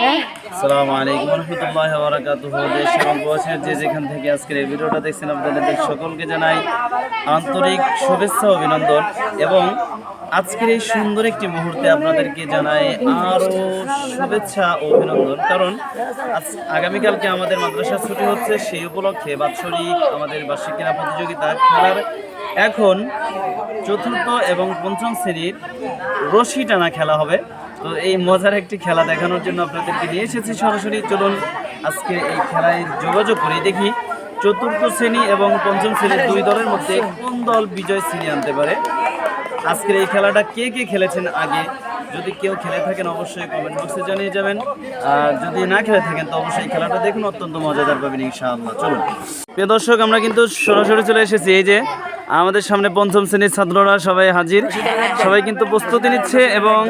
হ্যাঁ? যে যেখান থেকে আজকের ভিডিওটা দেখছেন, আপনাদের সকলকে জানাই আন্তরিক শুভেচ্ছা অভিনন্দন। এবং আজকের এই সুন্দর একটি মুহূর্তে আপনাদেরকে জানাই আরও শুভেচ্ছা অভিনন্দন। কারণ আজ আগামীকালকে আমাদের মাদ্রাসা ছুটি হচ্ছে, সেই উপলক্ষে বাৎসরিক আমাদের বার্ষিক ক্রীড়া প্রতিযোগিতা খেলার এখন চতুর্থ এবং পঞ্চম শ্রেণির রশি টানা খেলা হবে। তো এই মজার একটি খেলা দেখানোর জন্য আপনাদেরকে নিয়ে এসেছি সরাসরি। চলুন আজকে এই খেলায় যোগাযোগ করে। দেখি, চতুর্থ শ্রেণি এবং পঞ্চম শ্রেণির দুই দলের মধ্যে কোন দল বিজয় ছিনিয়ে আনতে পারে? আজকের এই খেলাটা কে কে খেলেছেন আগে? যদি কেউ খেলে থাকেন, অবশ্যই কমেন্ট বক্সে জানিয়ে যাবেন। আর যদি না খেলে থাকেন, তো অবশ্যই খেলাটা দেখুন, অত্যন্ত মজাদার পাবেন ইনশাআল্লাহ। চলুন। প্রিয় দর্শক, আমরা কিন্তু সরাসরি চলে এসেছি। এই যে আমাদের সামনে পঞ্চম শ্রেণির ছাত্ররা সবাই হাজির। সবাই কিন্তু প্রস্তুতি নিচ্ছে এবং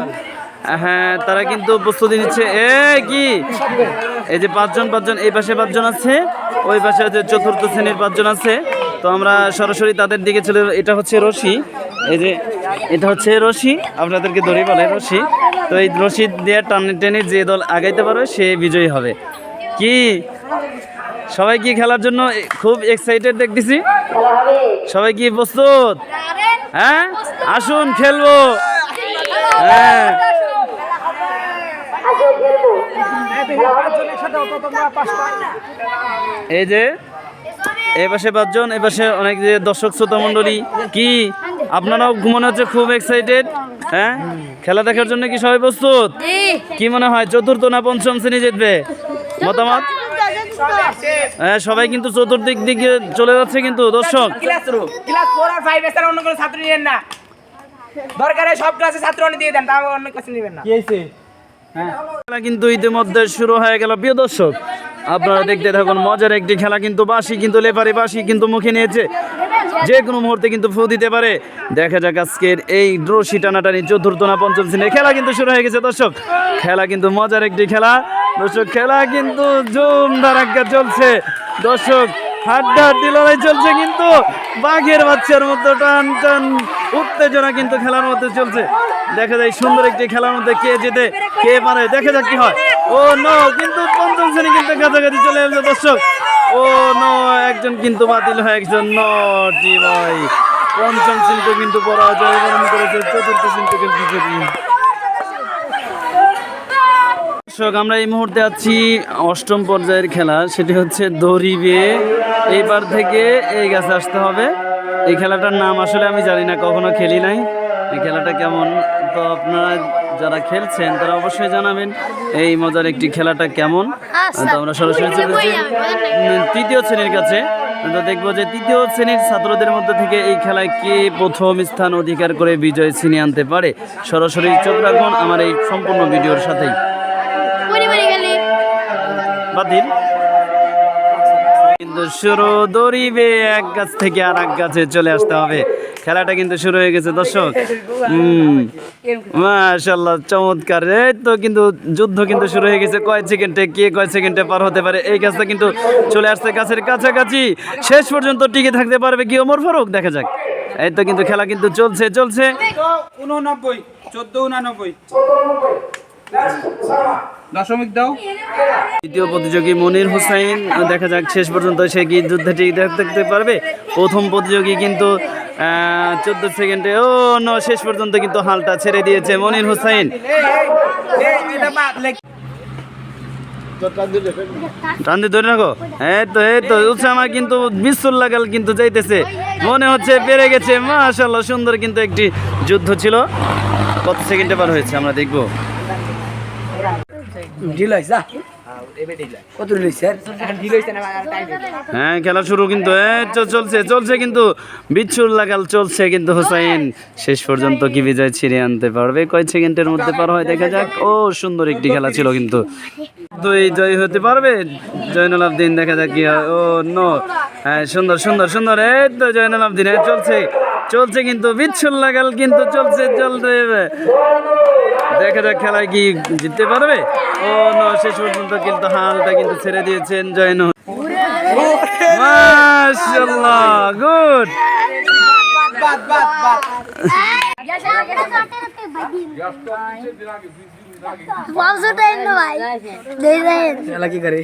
হ্যাঁ তারা কিন্তু প্রস্তুতি নিচ্ছে। এ কি? এই যে পাঁচজন পাঁচজন এই পাশে পাঁচজন আছে ওই পাশে হচ্ছে চতুর্থ শ্রেণির পাঁচজন আছে। তো আমরা সরাসরি তাদের দিকে চলে এটা হচ্ছে রশি। এই যে এটা হচ্ছে রশি। আপনাদেরকে ধরে বলে রশি। তো এই রশি দিয়ে টানে টেনে যে দল আগাইতে পারবে সে বিজয়ী হবে। কি? সবাই কি খেলার জন্য খুব এক্সাইটেড দেখতেছি? সবাই কি প্রস্তুত? হ্যাঁ? আসুন খেলব। হ্যাঁ। এই যে এই পাশে পাঁচজন এই পাশে অনেক যে দর্শক শ্রোতা মণ্ডলী কি? আপনারাও মনে হচ্ছে খুব এক্সাইটেড হ্যাঁ? খেলা দেখার জন্য কি সবাই প্রস্তুত? কি মনে হয় চতুর্থ না পঞ্চম শ্রেণি জিতবে? মতামত? হ্যাঁ সবাই কিন্তু চতুর্দিক দিকে চলে যাচ্ছে কিন্তু দর্শক। ক্লাস রুম ফোর আর ফাইভ এছাড়া অন্য কোনো ছাত্র নিবেন না। দরকারে সব ক্লাসে ছাত্র অনেক দিয়ে দেন তাও অন্য ক্লাসে নেবেন না। খেলা কিন্তু ইতিমধ্যে শুরু হয়ে গেল। প্রিয় দর্শক, আপনারা দেখতে থাকুন, মজার একটি খেলা কিন্তু বাসি কিন্তু লেপারি বাসি কিন্তু মুখে নিয়েছে। যে কোনো মুহূর্তে কিন্তু ফু দিতে পারে। দেখা যাক আজকের এই রশি টানাটানি চতুর্থ না পঞ্চম শ্রেণির খেলা কিন্তু শুরু হয়ে গেছে, দর্শক। খেলা কিন্তু মজার একটি খেলা। দর্শক, খেলা কিন্তু জুম ধারাক্কা চলছে। দর্শক হাড্ডা হাড্ডি লড়াই চলছে কিন্তু বাঘের বাচ্চার মতো টান টান উত্তেজনা কিন্তু খেলার মধ্যে চলছে। দেখা যায় সুন্দর একটি খেলার মধ্যে কে যেতে কে পারে, দেখা যাক কি হয়। ও নো, কিন্তু পঞ্চম শ্রেণি কিন্তু কাছাকাছি চলে এসেছে, দর্শক। ও নো, একজন কিন্তু বাতিল হয়, একজন নটি ভাই পঞ্চম শ্রেণীতে কিন্তু পরাজয় বরণ করেছে, চতুর্থ শ্রেণীতে কিন্তু দর্শক, আমরা এই মুহূর্তে আছি অষ্টম পর্যায়ের খেলা, সেটি হচ্ছে দড়ি বেয়ে। এইবার থেকে এই গাছে আসতে হবে। এই খেলাটার নাম আসলে আমি জানি না কখনো খেলি নাই। এই খেলাটা কেমন? তো আপনারা যারা খেলছেন তারা অবশ্যই জানাবেন এই মজার একটি খেলাটা কেমন। তো আমরা সরাসরি যাচ্ছি, তৃতীয় শ্রেণির কাছে। তো দেখব যে তৃতীয় শ্রেণির ছাত্রদের মধ্যে থেকে এই খেলায় কে প্রথম স্থান অধিকার করে বিজয় ছিনিয়ে আনতে পারে? সরাসরি চোখ রাখুন আমার এই সম্পূর্ণ ভিডিওর সাথেই। বাতিল কিন্তু শুরু দড়িবে এক গাছ থেকে আর এক গাছে চলে আসতে হবে। খেলাটা কিন্তু শুরু হয়ে গেছে, দর্শক। মাশাল্লাহ চমৎকার। এই তো কিন্তু যুদ্ধ কিন্তু শুরু হয়ে গেছে। কয় সেকেন্ডে কে কয় সেকেন্ডে পার হতে পারে, এই গাছটা কিন্তু চলে আসছে গাছের কাছাকাছি। শেষ পর্যন্ত টিকে থাকতে পারবে কি ওমর ফারুক? দেখা যাক। এই তো কিন্তু খেলা কিন্তু চলছে চলছে। উননব্বই, চোদ্দ উনানব্বই। দশমিক দাও। দ্বিতীয় প্রতিযোগী মনির হুসাইন, দেখা যাক শেষ পর্যন্ত সে কি যুদ্ধটি দেখতে পারবে। প্রথম প্রতিযোগী কিন্তু চোদ্দ সেকেন্ডে, ও ন, শেষ পর্যন্ত কিন্তু হালটা ছেড়ে দিয়েছে মনির হুসাইন। টান্দি ধরে রাখো। এই তো এই তো উৎসামা কিন্তু লাগাল কিন্তু যাইতেছে। মনে হচ্ছে পেরে গেছে। মাশাল্লাহ সুন্দর কিন্তু একটি যুদ্ধ ছিল। কত সেকেন্ডে পার হয়েছে আমরা দেখব। ঢিল না টাইম হ্যাঁ খেলা শুরু কিন্তু চলছে চলছে কিন্তু, বিচ্ছুর লাগাল চলছে কিন্তু হোসাইন। শেষ পর্যন্ত কি বিজয় ছিঁড়ে আনতে পারবে? কয় সেকেন্ডের মধ্যে পার হয়, দেখা যাক। ও, সুন্দর একটি খেলা ছিল কিন্তু। দুই জয় হতে পারবে। জয়নুল আবদিন, দেখা যাক কি ও, নো। হ্যাঁ সুন্দর সুন্দর সুন্দর। এই তো জয়নুল আবদিন চলছে। চলছে কিন্তু, বিচ্ছুর লাগাল কিন্তু চলছে চলতে দেখা যাক খেলায় কি জিততে পারবে। ও নো শেষ পর্যন্ত কিন্তু হালটা কিন্তু ছেড়ে দিয়েছেন জয়নুল। মাশাআল্লাহ গুড। খেলা কি করে?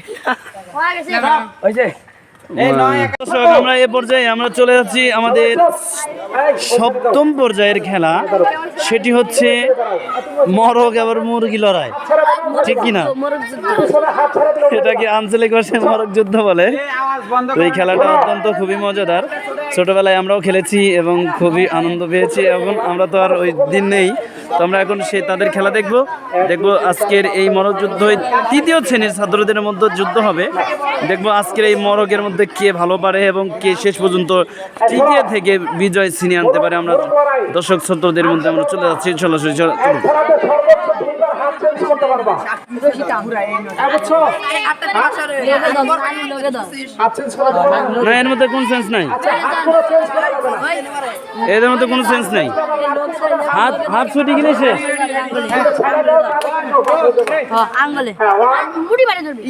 হয়ে ওই যে এই নয় আমরা এ পর্যায়ে আমরা চলে যাচ্ছি আমাদের সপ্তম পর্যায়ের খেলা। সেটি হচ্ছে মরক আবার মুরগি লড়াই। ঠিক কিনা? এটাকে আঞ্চলিক ভাষায় মরক যুদ্ধ বলে। আওয়াজ বন্ধ তো এই খেলাটা অত্যন্ত খুবই মজাদার। ছোটবেলায় আমরাও খেলেছি এবং খুবই আনন্দ পেয়েছি এবং আমরা তো আর ওই দিন নেই। তো আমরা এখন সে তাদের খেলা দেখব। দেখব আজকের এই মরক যুদ্ধ এই তৃতীয় শ্রেণির ছাত্রদের মধ্যে যুদ্ধ হবে। দেখব আজকের এই মরকের মধ্যে কে ভালো পারে এবং কে শেষ পর্যন্ত তৃতীয় থেকে বিজয় ছিনিয়ে আনতে পারে। আমরা দর্শক ছাত্রদের মধ্যে আমরা চলে যাচ্ছি। চল- চলুন। না এর মধ্যে কোনো সেন্স নাই। এদের মধ্যে কোনো সেন্স নাই। হাত হাত ছুটি গেলে শেষ আঙ্গলে। মুড়ি বাড়ি ধরবি।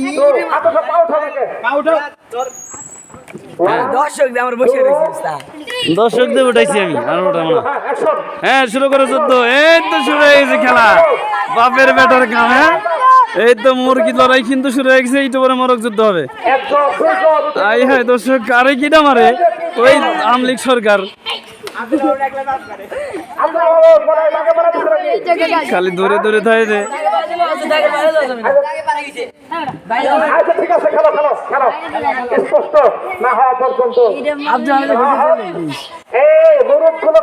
দর্শক আমার বসে রয়েছে দর্শকদের উঠাইছি আমি আর উঠাবো না। হ্যাঁ শুরু করে চোদ্দ এই তো শুরু হয়ে গেছে খেলা। বাপের বেটার কাম হ্যাঁ? এই তো মুরগি লড়াই কিন্তু শুরু হয়ে গেছে এইটা পরে মরক যুদ্ধ হবে। আই হায় দর্শক আরে কিটা মারে? ওই আমলিক সরকার। খালি দূরে দূরে থাকে যে ঠিক আছে খেলো খেলো খেলো। স্পষ্ট না হওয়া পর্যন্ত।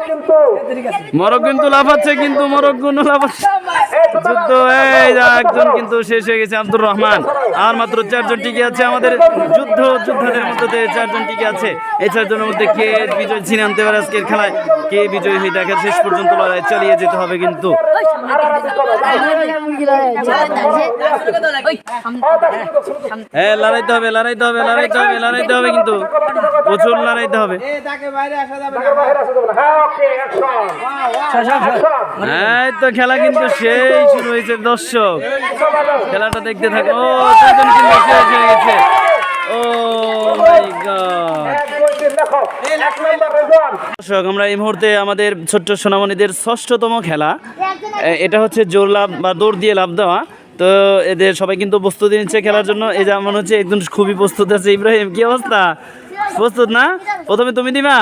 কিন্তু মরক কিন্তু লাফাচ্ছে কিন্তু মরকগুলো লাফাচ্ছে যুদ্ধ এই একজন কিন্তু শেষ হয়ে গেছে আব্দুর রহমান। আর মাত্র চারজন টিকে আছে আমাদের যুদ্ধ, যোদ্ধাদের মধ্যে চারজন টিকে আছে। এই চারজনের মধ্যে কে বিজয় ছিনে আনতে পারে আজকের খেলায়? কে বিজয় হয়ে দেখে শেষ পর্যন্ত লড়াই চালিয়ে যেতে হবে কিন্তু। হ্যাঁ লড়াইতে হবে লড়াইতে হবে লড়াইতে হবে হবে কিন্তু। প্রচুর লড়াইতে হবে। এই তো খেলা কিন্তু সেই শুরু হয়েছে দর্শক। খেলাটা দেখতে থাকো। ও দুজন কিন্তু শেষ হয়ে গেছে। মাই দর্শক আমরা এই মুহূর্তে আমাদের ছোট্ট সোনামণিদের ষষ্ঠতম খেলা। এটা হচ্ছে জোর লাভ বা দৌড় দিয়ে লাভ দেওয়া। তো এদের সবাই কিন্তু প্রস্তুতি নিচ্ছে খেলার জন্য। এই যেমন হচ্ছে একদম খুবই প্রস্তুত আছে ইব্রাহিম কি অবস্থা? প্রস্তুত না? প্রথমে তুমি দিবা?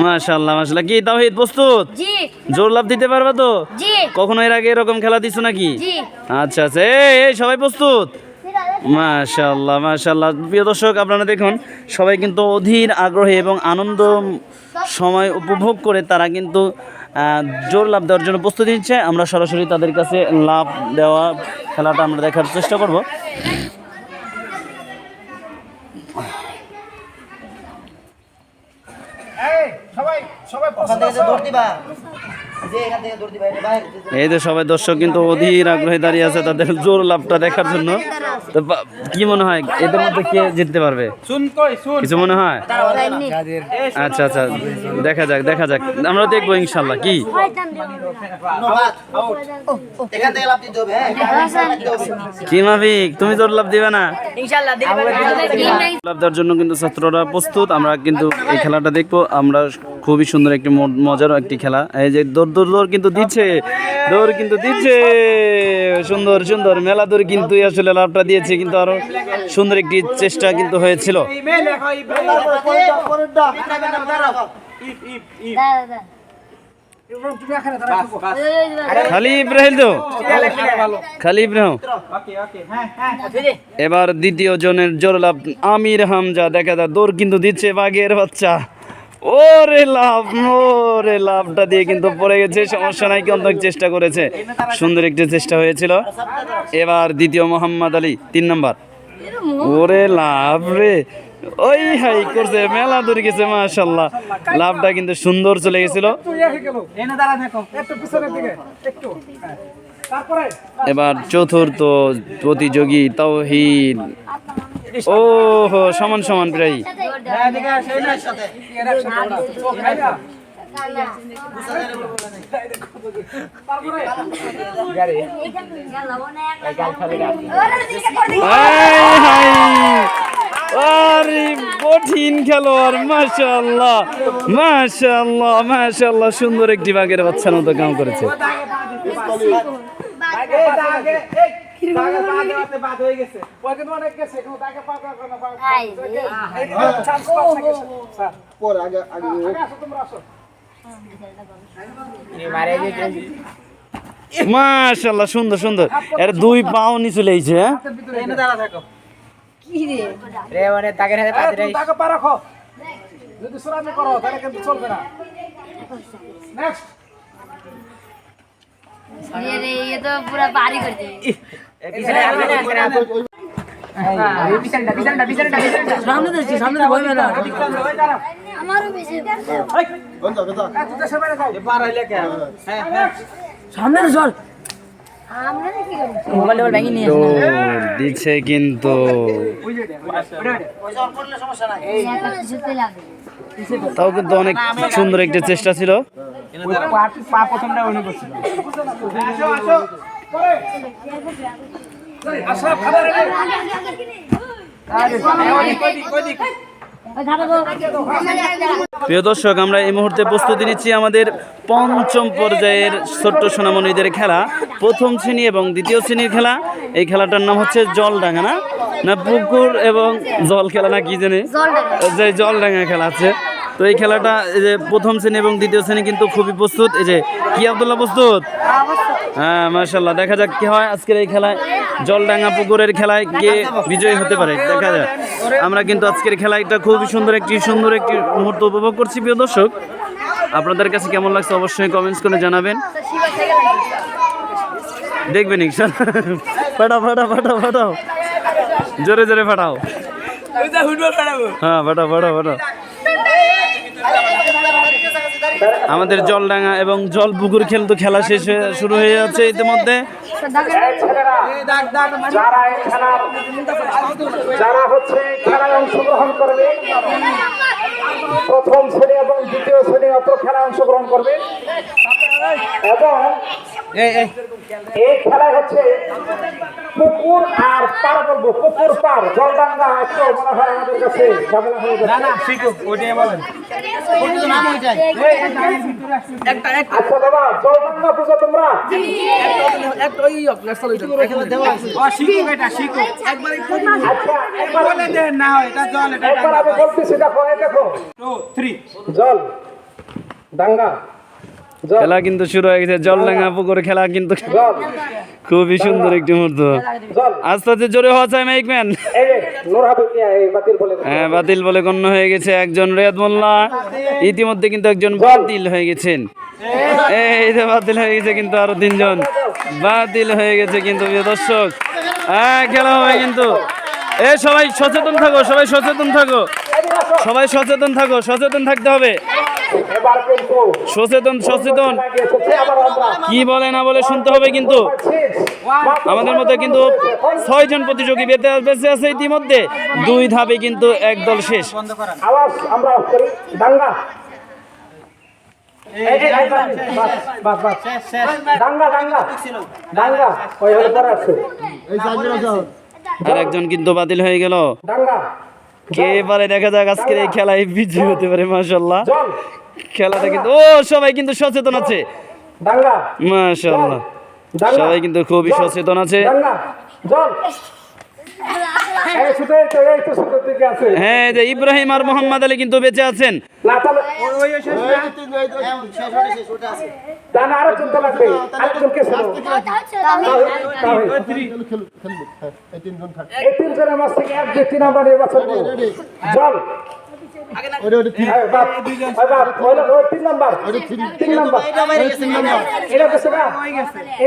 মাশাল্লাহ মাশাল্লাহ কি তাওহিদ প্রস্তুত? জি। জোর লাভ দিতে পারবা তো? জি। কখনো এর আগে এরকম খেলা দিছো নাকি? জি। আচ্ছা আচ্ছা। এই এই সবাই প্রস্তুত? মাশাল্লাহ মাশাল্লাহ প্রিয় দর্শক আপনারা দেখুন সবাই কিন্তু অধীর আগ্রহে এবং আনন্দ সময় উপভোগ করে তারা কিন্তু জোর লাভ দেওয়ার জন্য প্রস্তুতি নিচ্ছে। আমরা সরাসরি তাদের কাছে লাভ দেওয়া খেলাটা আমরা দেখার চেষ্টা করব এই সবাই সবাই আছো? এই যে সবাই দর্শক কিন্তু অধীর আগ্রহে দাঁড়িয়ে আছে তাদের জোর লাভটা দেখার জন্য। তো কি মনে হয় এদের মধ্যে কে জিততে পারবে? কিছু মনে হয়? আচ্ছা আচ্ছা দেখা যাক দেখা যাক। আমরা দেখব ইনশাল্লাহ কি? কি মাফিক তুমি জোর লাভ দিবে না? লাভ দেওয়ার জন্য কিন্তু ছাত্ররা প্রস্তুত। আমরা কিন্তু এই খেলাটা দেখব। আমরা খুবই সুন্দর একটি মজার একটি খেলা। এই যে দৌড় দৌড় দৌড় কিন্তু দিচ্ছে, দৌড় কিন্তু দিচ্ছে। সুন্দর সুন্দর মেলা দৌড় কিন্তু আসলে লাভটা দিয়েছে, কিন্তু আরও সুন্দর একটি চেষ্টা কিন্তু হয়েছিল। তো? এবার দ্বিতীয় জনের জোর লাভ আমির হামজা দেখা যায় দৌড় কিন্তু দিচ্ছে বাঘের বাচ্চা। ওরে লাভ, ওরে লাভটা দিয়ে কিন্তু পড়ে গেছে, সমস্যা নাই, কিন্তু চেষ্টা করেছে। সুন্দর একটি চেষ্টা হয়েছিল। এবার দ্বিতীয় মোহাম্মদ আলী, তিন নম্বর। ওরে লাভ রে। ওই হাই করছে, মেলা দূর গেছে মাশাল্লাহ লাভটা কিন্তু সুন্দর চলে গেছিল। এবার চতুর্থ প্রতিযোগী তাওহিদ ও হো সমান সমান প্রায় হ্যাঁ আরে কঠিন খেলোয়াড় মাশাআল্লাহ মাশাআল্লাহ মাশাআল্লাহ। সুন্দর একটি বাঘের বাচ্চার মতো কাম করেছে। আগে আগে হয়ে গেছে। ওই কিন্তু অনেক গেছে কিন্তু তাকে পা পা পা পা আই রে। এই চান্স পাচ্ছে স্যার। পরে আগে আগে আগে আসো তোমরা আসো। মারে যে মাশাআল্লাহ সুন্দর সুন্দর। এর দুই পাও নিচে লেইছে হ্যাঁ? এনে দাঁড়া থাকো। কি রে? রে তাকে হাতে পা এই, দিলে তুমি তাকে পা রাখো। যদি সুরামি করো তাহলে কিন্তু চলবে না। নেক্সট ये तो पूरा पारी कर दे পিছনে আসবে না আসবে না এই পিছনটা পিছনটা পিছনটা পিছনটা সামনে দেখছি সামনে তো ভয় না আমারও বেশি বন্ধ কথা তুই দেশের বাইরে যাও পার হইলে কে হ্যাঁ হ্যাঁ আমরা কি করি মোবাইল টোবাইল ভেঙে নিয়ে তো দিচ্ছে কিন্তু যেতে লাগে তাও কিন্তু অনেক সুন্দর একটা চেষ্টা ছিল পা প্রথমটা করছিল প্রিয় দর্শক আমরা এই মুহূর্তে প্রস্তুতি নিচ্ছি আমাদের পঞ্চম পর্যায়ের ছোট্ট সোনামণিদের খেলা। প্রথম শ্রেণি এবং দ্বিতীয় শ্রেণির খেলা। এই খেলাটার নাম হচ্ছে জলডাঙ্গা না? না পুকুর এবং জল খেলা না কি জানি? যে জলডাঙ্গা খেলা আছে। তো এই খেলাটা এই যে প্রথম শ্রেণি এবং দ্বিতীয় শ্রেণি কিন্তু খুবই প্রস্তুত। এই যে কি আবদুল্লাহ প্রস্তুত? হ্যাঁ মার্শাল্লাহ দেখা যাক কি হয় আজকের এই খেলায়। জলডাঙ্গা পুকুরের খেলায় কে বিজয়ী হতে পারে দেখা যাক। আমরা কিন্তু আজকের খেলাটা খুবই সুন্দর একটি সুন্দর একটি মুহূর্ত উপভোগ করছি প্রিয় দর্শক। আপনাদের কাছে কেমন লাগছে অবশ্যই কমেন্টস করে জানাবেন। দেখবেন ফাটাও ফাটাও ফাটাও ফাটাও। জোরে জোরে ফাটাও। হ্যাঁ ফাটাও ফাটাও ফাটাও। আমাদের জলডাঙ্গা এবং জলপুকুর খেল তো খেলা শেষ হয়ে শুরু হয়ে যাচ্ছে ইতিমধ্যে। হচ্ছে অংশগ্রহণ করবে, প্রথম শ্রেণি এবং দ্বিতীয় শ্রেণি অত খেলায় অংশগ্রহণ করবে। এবং এই খেলায় হচ্ছে পুকুর আর পার বলব পুকুর পার জলডাঙ্গা একটু মনে হয় আমাদের কাছে ঝামেলা হয়ে যাচ্ছে না শিখুক ওইটাই বলেন। আচ্ছা বাবা জলডাঙ্গা বুঝো তোমরা? ও শিখুক এটা শিখুক একবার আচ্ছা একবার বলে দেন না হয় এটা জল এটা একবার আমি বলতেছি দেখো এই দেখো। টু থ্রি জল ডাঙ্গা। জল খেলা কিন্তু শুরু হয়ে গেছে জলডাঙ্গা পুকুর খেলা কিন্তু খুবই সুন্দর একটি মুহূর্ত। আস্তে আস্তে জোরে হওয়া চাই দিল। হ্যাঁ বাতিল বলে গণ্য হয়ে গেছে একজন রেয়াদ মোল্লা। ইতিমধ্যে কিন্তু একজন বাতিল হয়ে গেছেন। এই যে বাতিল হয়ে গেছে কিন্তু আরও তিনজন। বাতিল হয়ে গেছে কিন্তু দর্শক। হ্যাঁ খেলা হবে কিন্তু। এ সবাই সচেতন থাকো সবাই সচেতন থাকো। সবাই সচেতন থাকো সচেতন থাকতে হবে। সচেতন সচেতন। কি বলে না বলে শুনতে হবে কিন্তু। আমাদের মধ্যে কিন্তু ছয় জন প্রতিযোগী বেঁচে বেঁচে আছে ইতিমধ্যে। দুই ধাপে কিন্তু একদল শেষ। আর একজন কিন্তু বাতিল হয়ে গেল। কে পারে দেখা যাক আজকের এই খেলায় বিজয়ী হতে পারে মাশাল্লাহ জল খেলাটা কিন্তু ও সবাই কিন্তু সচেতন আছে। সবাই কিন্তু খুবই সচেতন আছে। হ্যাঁ যে ইব্রাহিম আর মোহাম্মদ আলী কিন্তু বেঁচে আছেন। তিনজনের থেকে এক জল। ওটা ওটা তিন বাপ, নাম্বার। ওটা তিন তিন নাম্বার। তিন নাম্বার। এটা না?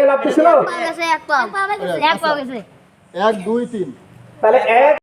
লাভ দিছিল এক গেছে। এক দুই তিন। তাহলে এক